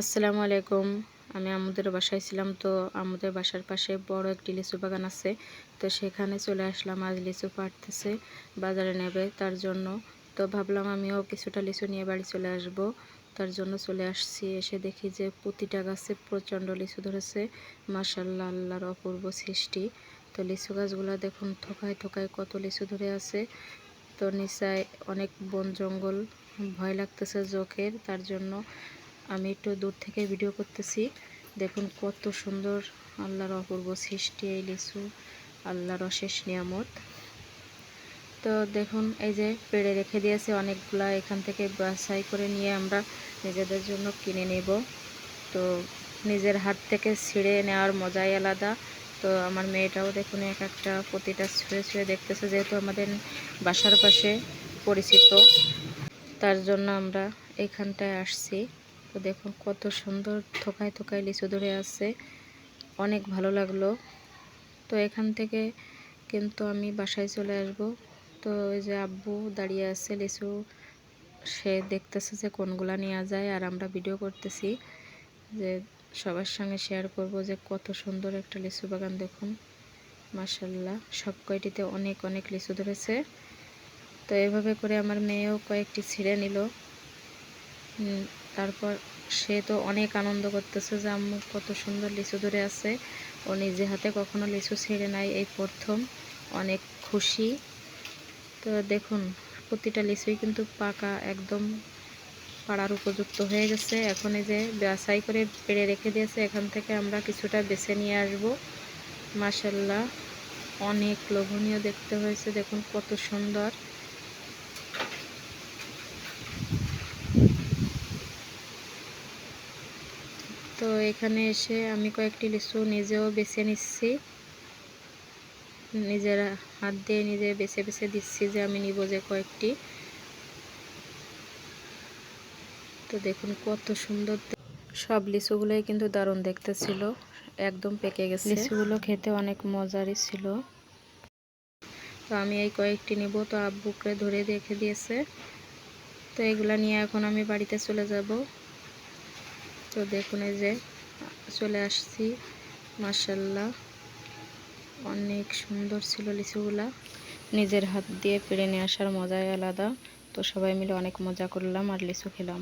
আসসালামু আলাইকুম। আমি আমাদের বাসায় ছিলাম, তো আমাদের বাসার পাশে বড় একটি লিচু বাগান আছে। তো সেখানে চলে আসলাম, আজ লিচু পাড়তেছে, বাজারে নেবে তার জন্য। তো ভাবলাম আমিও কিছুটা লিচু নিয়ে বাড়ি চলে আসব। তার জন্য চলে আসছি, এসে দেখি যে প্রতিটা গাছে প্রচণ্ড লিচু ধরেছে। মাসাল্লাহ আল্লাহর অপূর্ব সৃষ্টি। তো লিচু গাছগুলো দেখুন, থোকায় থোকায় কত লিচু ধরে আছে। তো নিচায় অনেক বন জঙ্গল, ভয় লাগতেছে চোখের তার জন্য আমি একটু দূর থেকে ভিডিও করতেছি। দেখুন কত সুন্দর আল্লাহর অপূর্ব সৃষ্টি, এই লিচু, আল্লাহর অশেষ নিয়ামত। তো দেখুন, এই যে পেড়ে রেখে দিয়েছে অনেকগুলা, এখান থেকে বাছাই করে নিয়ে আমরা নিজেদের জন্য কিনে নেব। তো নিজের হাত থেকে ছিঁড়ে নেওয়ার মজাই আলাদা। তো আমার মেয়েটাও দেখুন এক একটা প্রতিটা ছুঁয়ে ছুঁয়ে দেখতেছে, যেহেতু আমাদের বাসার পাশে পরিচিত, তার জন্য আমরা এইখানটায় আসছি। তো দেখুন, কত সুন্দর থোকায় থোকায় লিচু ধরে আছে। অনেক ভালো লাগল। তো এখান থেকে কিন্তু আমি বাসায় চলে আসব। তো ওই যে আব্বু দাঁড়িয়ে আছে, লিচু সে দেখতেছে যে কোনগুলা নেওয়া যায় আর আমরা ভিডিও করতেছি যে সবার সঙ্গে শেয়ার করব যে কত সুন্দর একটা লিচু বাগান দেখুন। মাসাল্লাহ সব কয়টিতে অনেক অনেক লিচু ধরেছে। তো এভাবে করে আমার মেয়েও কয়েকটি ছিঁড়ে নিল। তারপর সে তো অনেক আনন্দ করতেছে যে আম্মু কত সুন্দর লিচু ধরে আছে। ও নিজে হাতে কখনো লিচু ছেড়ে নাই, এই প্রথম। অনেক খুশি। তো দেখুন, প্রতিটা লিচুই কিন্তু পাকা একদম পাড়ার উপযুক্ত হয়ে গেছে। এখন এই যে বাছাই করে পেড়ে রেখে দিয়েছে, এখান থেকে আমরা কিছুটা বেছে নিয়ে আসব। মাসাল্লাহ অনেক লোভনীয় দেখতে হয়েছে। দেখুন কত সুন্দর। তো এখানে এসে আমি কয়েকটি লিচু নিজেও বেছে নিচ্ছি। নিজের হাত দিয়ে নিজে বেছে বেছে দিচ্ছি যে আমি নিব যে কয়েকটি। তো দেখুন কত সুন্দর সব লিচুগুলোই কিন্তু দারুণ দেখতে ছিল একদম পেকে গেছে। লিচুগুলো খেতে অনেক মজারই ছিল। তো আমি এই কয়েকটি নিব তো আব্বুকে ধরে রেখে দিয়েছে। তো এগুলা নিয়ে এখন আমি বাড়িতে চলে যাব। তো দেখুন এই যে চলে আসছি। মাসাল্লাহ অনেক সুন্দর ছিল লিচুগুলা। নিজের হাত দিয়ে পেরে নিয়ে আসার মজাই আলাদা। তো সবাই মিলে অনেক মজা করলাম আর লিচু খেলাম।